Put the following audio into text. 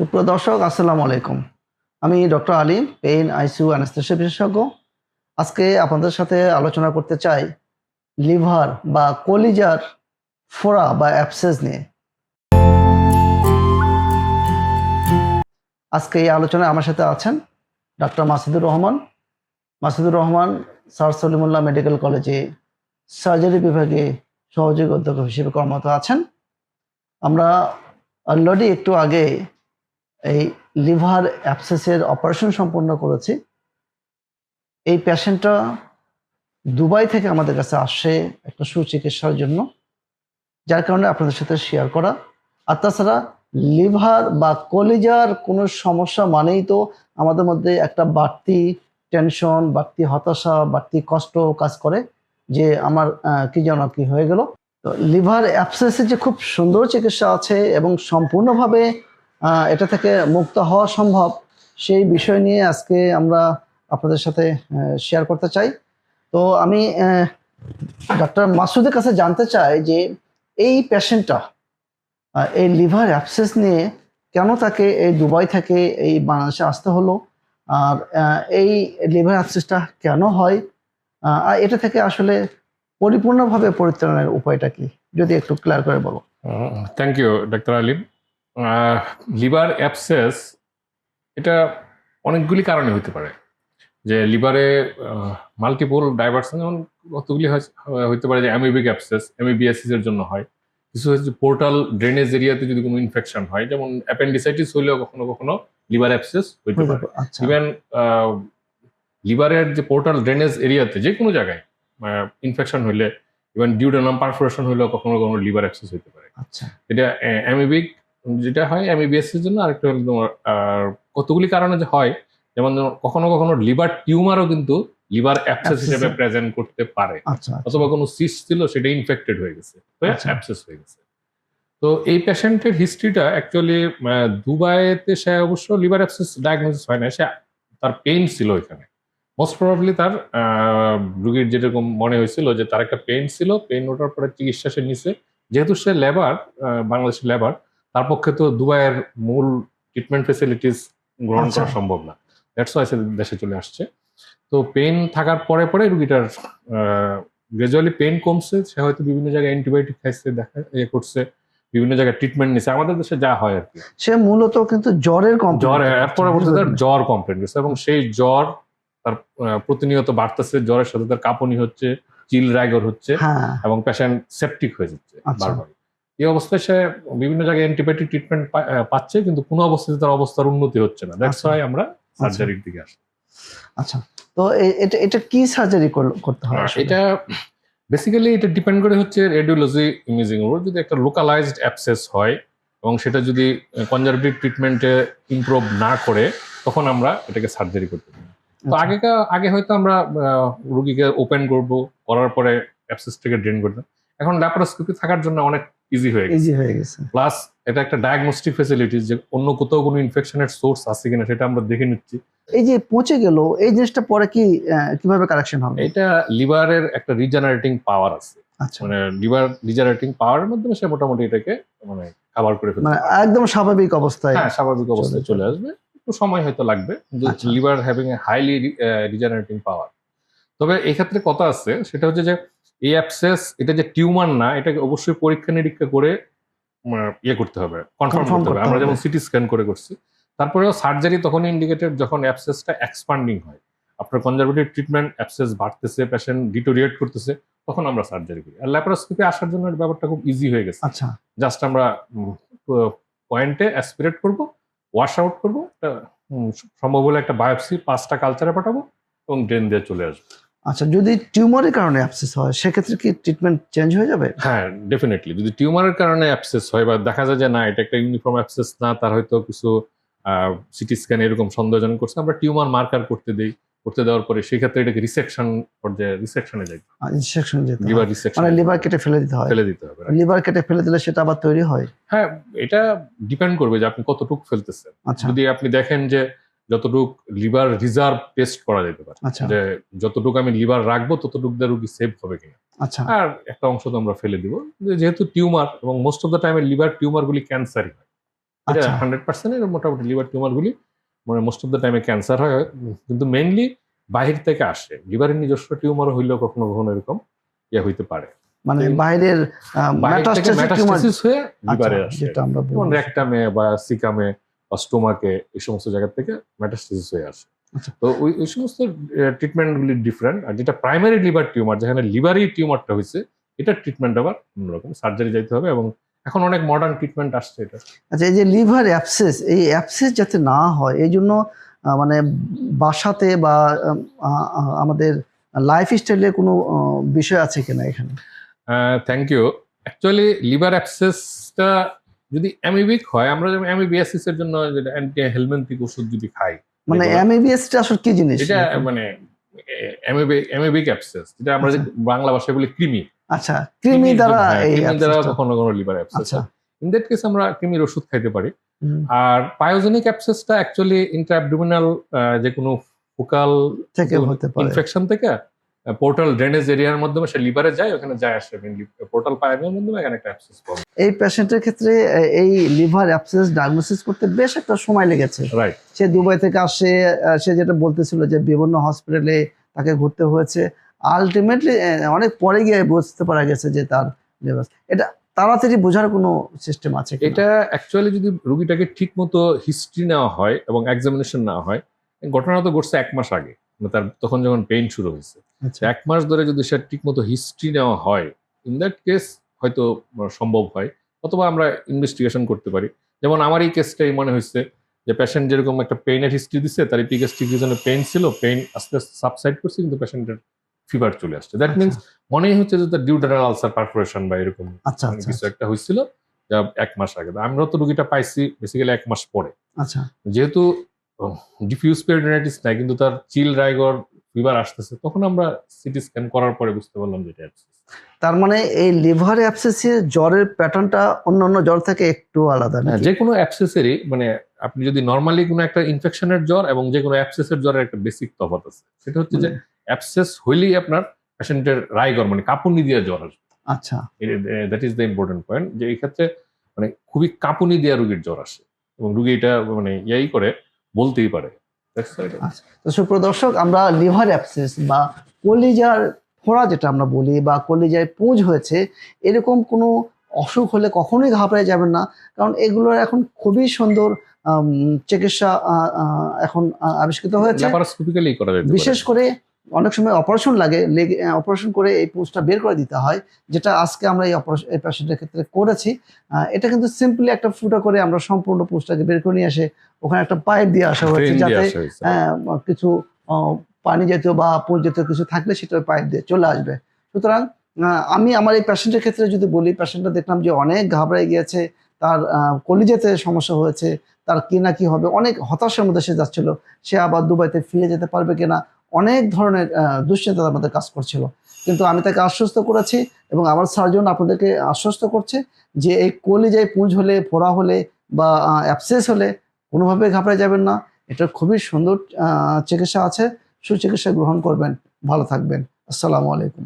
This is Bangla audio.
সুপ্রিয় দর্শক, আসসালামু আলাইকুম। আমি doctor Alim, pain ICU anaesthesia বিশেষজ্ঞ। আজকে আপনাদের সাথে আলোচনা করতে চাই লিভার বা কলিজার ফোড়া বা অ্যাপসেস নিয়ে। আজকে এই আলোচনায় আমার সাথে আছেন doctor Masidur Rahman. Masidur Rahman, Sir Salimullah medical কলেজে সার্জারি বিভাগে সহযোগী অধ্যক্ষ হিসেবে কর্মরত আছেন। আমরা অলরেডি একটু আগে এই লিভার অ্যাপসেসের অপারেশন সম্পন্ন করেছি। এই পেশেন্টটা দুবাই থেকে আমাদের কাছে আসে একটা সুচিকিৎসার জন্য, যার কারণে আপনাদের সাথে শেয়ার করা। আর তাছাড়া লিভার বা কলিজার কোনো সমস্যা মানেই তো আমাদের মধ্যে একটা বাড়তি টেনশন, বাড়তি হতাশা, বাড়তি কষ্ট কাজ করে যে আমার কি যেন কি হয়ে গেল। তো লিভার অ্যাপসেসের যে খুব সুন্দর চিকিৎসা আছে এবং সম্পূর্ণভাবে এটা থেকে মুক্ত হওয়া সম্ভব। সেই বিষয় নিয়ে আজকে আমরা আপনাদের সাথে শেয়ার করতে চাই। তো আমি ডক্টর মাসুদের কাছে জানতে চাই যে এই পেশেন্টটা এই লিভার অ্যাপসেস নিয়ে কেন তাকে এই দুবাই থেকে এই বাংলাদেশে আসতে হলো? আর এই লিভার অ্যাপসেসটা কেন হয়? আর এটা থেকে আসলে পরিপূর্ণভাবে পরিত্রাণের উপায়টা কি? যদি একটু ক্লিয়ার করে বলো। Thank you doctor Alim liver abscess এটা অনেকগুলি কারণে হতে পারে। যে লিভারে মাল্টিপল ডাইভার্সন যেমন কতগুলি হতে পারে যে অ্যামিবিক অ্যাপসেস এমইবিএসিস এর জন্য হয়। কিছু হচ্ছে পোর্টাল ড্রেনেজ এরিয়াতে যদি কোনো ইনফেকশন হয় যেমন অ্যাপেন্ডিসাইটিস হলেও কখনো কখনো লিভার অ্যাপসেস হইতে পারে। আচ্ছা। ইভেন লিভারের যে পোর্টাল ড্রেনেজ এরিয়াতে যে কোনো জায়গায় ইনফেকশন হলে ইভেন ডিউডেনাম পারফোরেশন হলেও কখনো কখনো লিভার অ্যাক্সেস হতে পারে। আচ্ছা। এটা অ্যামিবিক যেটা হয় অ্যামিবিএস এর জন্য আরেকটা হলো তোমার কতগুলি কারণে যে হয় যেমন কখনো কখনো লিভার টিউমারও কিন্তু লিভার অ্যাপসেস হিসেবে প্রেজেন্ট করতে পারে। আচ্ছা অথবা কোনো সিস ছিল সেটা ইনফেক্টেড হয়ে গেছে আচ্ছা। অ্যাপসেস হয়ে গেছে। তো এই পেশেন্টের হিস্ট্রিটা অ্যাকচুয়ালি দুবাইতে সে অবশ্য লিভার অ্যাপসেস ডায়াগনোসিস হয় না সে তার পেইন ছিল এখানে মোস্ট প্রবাবলি তার রুগীর যেরকম মনে হয়েছিল যে তার একটা পেইন ছিল পেইন ওঠার পরে চিকিৎসা সে নিছে। যেহেতু সে লেবার বাংলাদেশের লেবার তার পক্ষে তো দুবাইয়ের মূল ট্রিটমেন্ট ফেসিলিটিস গ্রহণ আচ্ছা। করা সম্ভব না। দ্যাটস ওয়াই সে দেশে চলে আসছে। তো পেন থাকার পরে পরে রুগীটার গ্রাজুয়ালি পেন কমছে। সে হয়তো বিভিন্ন জায়গায় অ্যান্টিবায়োটিক খাইছে দেখা ইয়ে করছে বিভিন্ন জায়গায় ট্রিটমেন্ট নিছে। আমাদের দেশে যা হয় আর কি। সে মূলত কিন্তু জ্বরের জ্বর। এর পরবর্তীতে তার জ্বর কমপ্লেন করছে এবং সেই জ্বর তার প্রতিনিয়ত বাড়তেছে। জ্বরের সাথে তার কাঁপুনি হচ্ছে চিল রাইগর হচ্ছে হ্যাঁ। এবং পেশেন্ট সেপটিক হয়ে যাচ্ছে আচ্ছা। বারবার। এই অবস্থায় সে বিভিন্ন জায়গায় অ্যান্টিবায়োটিক ট্রিটমেন্ট পাচ্ছে কিন্তু কোনো অবস্থাতে তার অবস্থার উন্নতি হচ্ছে না। দ্যাটস আচ্ছা। ওয়াই আমরা সার্জারির দিকে আসি। আচ্ছা। তো এটা এটা কি সার্জারি করতে হয় এটা বেসিক্যালি এটা ডিপেন্ড করে হচ্ছে রেডিওলজি ইমেজিং উপর। যদি একটা লোকালাইজড অ্যাপসেস হয় এবং সেটা যদি কনজারভেটিভ ট্রিটমেন্টে ইমপ্রুভ না করে তখন আমরা এটাকে সার্জারি করতে পারি। তো আচ্ছা। আগেকার আগে হয়তো আমরা রুগীকে ওপেন করব করার পরে অ্যাপসেসটাকে ড্রেন করতাম। এখন ল্যাপারোস্কোপি থাকার জন্য অনেক ইজি হয়ে গেছে। ইজি হয়ে গেছে। প্লাস এটা একটা ডায়াগনস্টিক ফেসিলিটিস যে অন্য কোথাও কোনো ইনফেকশনের সোর্স আছে কিনা সেটা আমরা দেখে নিচ্ছি। এই যে পচে গেল এই জিনিসটা পরে কি কীভাবে কারেকশন হবে? এটা লিভারের একটা রিজেনারেটিং পাওয়ার আছে। আচ্ছা। মানে লিভার রিজেনারেটিং পাওয়ারের মাধ্যমে সে মোটামুটি এটাকে মানে কাভার করে ফেলতে মানে একদম স্বাভাবিক অবস্থায় হ্যাঁ স্বাভাবিক অবস্থায় চলে আসবে। একটু সময় হয়তো লাগবে। আচ্ছা। Liver having a highly regenerating power তবে এই ক্ষেত্রে কথা আছে সেটা হচ্ছে যে এই অ্যাপসেস এটা যে টিউমার না এটাকে অবশ্যই পরীক্ষা নিরীক্ষা করে ইয়ে করতে হবে কনফার্ম করতে হবে। আমরা। যেমন সিটি স্ক্যান করে করছি তারপরেও সার্জারি তখন ইন্ডিকেটেড যখন অ্যাপসেসটা এক্সপান্ডিং হয়। আপনার কনজারভেটিভ ট্রিটমেন্ট অ্যাপসেস বাড়তেছে পেশেন্ট ডিটোরিয়েট করতেছে তখন আমরা সার্জারি করি। আর ল্যাপারোস্কোপি আসার জন্য এর ব্যাপারটা খুব ইজি হয়ে গেছে। আচ্ছা। জাস্ট আমরা পয়েন্টে অ্যাসপিরেট করব ওয়াশ আউট করব সম্ভব হলে একটা বায়োপসি পাঁচটা কালচারে পাঠাবো এবং ড্রেন দিয়ে চলে আসব। আচ্ছা যদি টিউমারের কারণে অ্যাপসেস হয় সেক্ষেত্রে কি ট্রিটমেন্ট চেঞ্জ হয়ে যাবে? হ্যাঁ ডেফিনেটলি যদি টিউমারের কারণে অ্যাপসেস হয় বা দেখা যায় যে না এটা একটা ইউনিফর্ম অ্যাপসেস না তার হয়তো কিছু সিটি স্ক্যান এরকম সন্দেহজনক করছে আমরা টিউমার মার্কার করতে দিই করতে দেওয়ার পরে সেই ক্ষেত্রে এটাকে রিসেকশন পর্যায়ে রিসেকশনে যাই ইনজেকশন যেতে লিভার রিসেকশন মানে লিভার কেটে ফেলে দিতে হয়। ফেলে দিতে হবে লিভার কেটে ফেলে দিলে সেটা আবার তৈরি হয়? হ্যাঁ এটা ডিপেন্ড করবে যে আপনি কতটুকু ফেলতেছেন। আচ্ছা। যদি আপনি দেখেন যে যতটুক লিভার রিজার্ভ টেস্ট করা যেতে পারে। আচ্ছা। যে যতটুকু আমি লিভার রাখব ততটুকু দিয়ে রুগী সেভ হবে কিনা। আচ্ছা। আর একটা অংশ তো আমরা ফেলে দিব। যেহেতু টিউমার এবং মোস্ট অফ দ্য টাইমে লিভার টিউমার গুলি ক্যান্সারই হয়। এটা আচ্ছা। হান্ড্রেড পার্সেন্ট মোটামুটি লিভার টিউমারগুলি মানে মোস্ট অফ দ্য টাইমে ক্যান্সার হয় কিন্তু মেইনলি বাহির থেকে আসে। লিভারের নিজস্ব টিউমার হইলেও কখনো কখনো এরকম ইয়ে হইতে পারে। মানে বাইরের টিউমার। হয়ে লিভারে আসে। আচ্ছা, যেটা আমরা। রেকটামে বা সিকামে বা স্টোমাকে এই সমস্ত জায়গা থেকে মেটাস্টেসিস হয়ে আসে। আচ্ছা। তো ওই ওই সমস্ত ট্রিটমেন্ট গুলি ডিফারেন্ট আর যেটা প্রাইমারি লিভার টিউমার যেখানে লিভারই টিউমারটা হয়েছে এটার ট্রিটমেন্ট আবার অন্যরকম সার্জারি যাইতে হবে এবং এখন অনেক মডার্ন ট্রিটমেন্ট আসছে এটা। আচ্ছা এই যে লিভার অ্যাপসেস এই অ্যাপসেস যাতে না হয় এই জন্য মানে বাসাতে বা আমাদের লাইফ স্টাইলে কোনো বিষয় আছে কিনা এখানে? থ্যাংক ইউ অ্যাকচুয়ালি লিভার অ্যাপসেসটা যদি অ্যামিবিক হয় আমরা যেমন অ্যামিবিয়াসিস এর জন্য যেটা অ্যান্টি হেলমেন্থিক ওষুধ যদি খাই মানে এগুলো- টা আসলে কি জিনিস? এটা মানে অ্যামিবিক অ্যাপসেস যেটা আমরা যে বাংলা ভাষায় বলি কৃমি। আচ্ছা কৃমি দ্বারা এই কৃমি দ্বারা কখনো কখনো লিভার অ্যাপসেস আচ্ছা। ইন দ্যাট কেস আমরা কৃমির ওষুধ খাইতে পারি। আর পায়োজেনিক অ্যাপসেসটা অ্যাকচুয়ালি ইন্টারঅ্যাবডোমিনাল যে কোনো ফোকাল থেকে হতে পারে। ইনফেকশন থেকে পোর্টাল ড্রেনেজ এরিয়ার মাধ্যমে সে লিভারে যায় ওখানে যায় আসে পোর্টাল পাইপের মাধ্যমে এখানে একটা অ্যাপসেস পাবে এই পেশেন্টের ক্ষেত্রে এই লিভার অ্যাপসেস ডায়াগনোসিস করতে বেশ একটা সময় লেগেছে। রাইট সে দুবাই থেকে আসে সে যেটা বলতেছিল যে বিভিন্ন হসপিটালে তাকে ঘুরতে হয়েছে। আলটিমেটলি অনেক পরে গিয়ে বুঝতে পারা গেছে যে তার liver- এটা তাড়াতাড়ি বোঝার কোনো সিস্টেম আছে এটা অ্যাকচুয়ালি যদি রুগীটাকে ঠিক মতো হিস্ট্রি নেওয়া হয় এবং এক্সামিনেশন নেওয়া হয় ঘটনা তো ঘটছে এক মাস আগে। তার তখন যখন পেইন শুরু হয়েছে। আচ্ছা। এক মাস ধরে যদি সে ঠিক মতো হিস্ট্রি নেওয়া হয় ইন দ্যাট কেস হয়তো সম্ভব হয় অথবা আমরা ইনভেস্টিগেশন করতে পারি। যেমন আমার এই কেসটাই মনে হয়েছে যে পেশেন্ট যেরকম একটা পেইনের হিস্ট্রি দিচ্ছে তার পিগাস্ট্রিক রিজনে পেইন ছিল পেইন আস্তে আস্তে সাবসাইড করছে কিন্তু পেশেন্টের ফিভার চলে আসছে। দ্যাট মিনস মনেই হচ্ছে যে তার ডিউটারাল আলসার পারফোরেশন বা এরকম আচ্ছা মানে আচ্ছা কিছু একটা হয়েছিল যা এক মাস আগে। আমরা তো রুগীটা পাইছি বেসিক্যালি এক মাস পরে। আচ্ছা। যেহেতু ডিফিউজ পেরিডোনাইটিস নাই কিন্তু তার চিল রাইগর ফিভার আসতেছে তখন আমরা সিটি স্ক্যান করার পরে বুঝতে পারলাম যে এটা তার মানে এই লিভার অ্যাপসেসের জ্বরের প্যাটার্নটা অন্যান্য জ্বর থেকে একটু আলাদা হ্যাঁ, নাকি? যে কোনো অ্যাপসেসেরই মানে আপনি যদি নর্মালি কোনো একটা ইনফেকশনের জ্বর এবং যে কোনো অ্যাপসেসের জ্বরের একটা বেসিক তফাৎ আছে। সেটা হচ্ছে যে অ্যাপসেস হইলেই আপনার পেশেন্টের রাইগর মানে কাঁপুনি দিয়ে জ্বর আসবে। আচ্ছা। That is the important point যে এই ক্ষেত্রে মানে খুবই কাঁপুনি দেওয়া রুগীর জ্বর আসে। এবং রুগী এটা মানে ইয়াই করে বলতেই পারে। তো সুপ্রদর্শক আমরা লিভার অ্যাপসেস বা কলিজার ফোড়া যেটা আমরা বলি বা কলিজায় পুঁজ হয়েছে এরকম কোনো অসুখ হলে কখনোই ঘাবড়ে যাবেন না কারণ এগুলোর এখন খুবই সুন্দর চিকিৎসা এখন আবিষ্কৃত হয়েছে। বিশেষ করে অনেক সময় অপারেশন লাগে লেগে অপারেশন করে এই পুঁজটা বের করে দিতে হয় যেটা আজকে আমরা এই অপারেশন এই পেশেন্টের ক্ষেত্রে করেছি। এটা কিন্তু সিম্পলি একটা ফুটা করে আমরা সম্পূর্ণ পুঁজটাকে বের করে নিয়ে এসে ওখানে একটা পাইপ দিয়ে আসা হয়েছে যাতে আসা কিছু পানি জাতীয় বা পুঁজ জাতীয় কিছু থাকলে সেটা পাইপ দিয়ে চলে আসবে। সুতরাং আমি আমার এই পেশেন্টের ক্ষেত্রে যদি বলি পেশেন্টটা দেখলাম যে অনেক ঘাবড়ে গিয়েছে তার কলিজাতে সমস্যা হয়েছে তার কি না কি হবে অনেক হতাশার মধ্যে সে যাচ্ছিল সে আবার দুবাইতে ফিরে যেতে পারবে কিনা অনেক ধরনের দুশ্চিন্তা তার মধ্যে কাজ করছিল। কিন্তু আমি তাকে আশ্বস্ত করেছি এবং আমার সার্জন আপনাদেরকে আশ্বস্ত করছে যে এই কলিজায় পুঁজ হলে, ফোড়া হলে বা অ্যাপসেস হলে কোনোভাবে ঘাবড়ে যাবেন না। এটা খুবই সুন্দর চিকিৎসা আছে। সুচিকিৎসা গ্রহণ করবেন। ভালো থাকবেন। আসসালামু আলাইকুম।